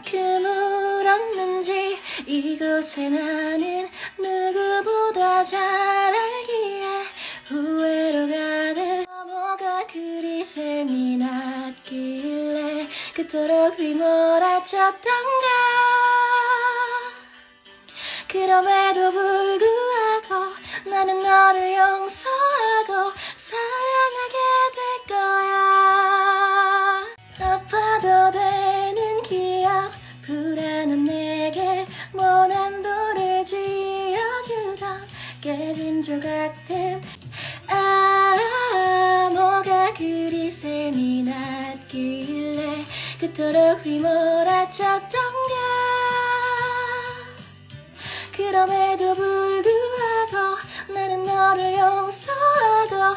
얼만큼 울었는지 이곳에 나는 누구보다 잘 알기에 후회로 가득 뭐가 그리 셈이 났길래 그토록 휘몰아쳤던가. 그럼에도 불구하고 나는 너를 용서하 깨진 조각들 아 뭐가 그리 셈이 났길래 그토록 휘몰아쳤던가. 그럼에도 불구하고 나는 너를 용서하고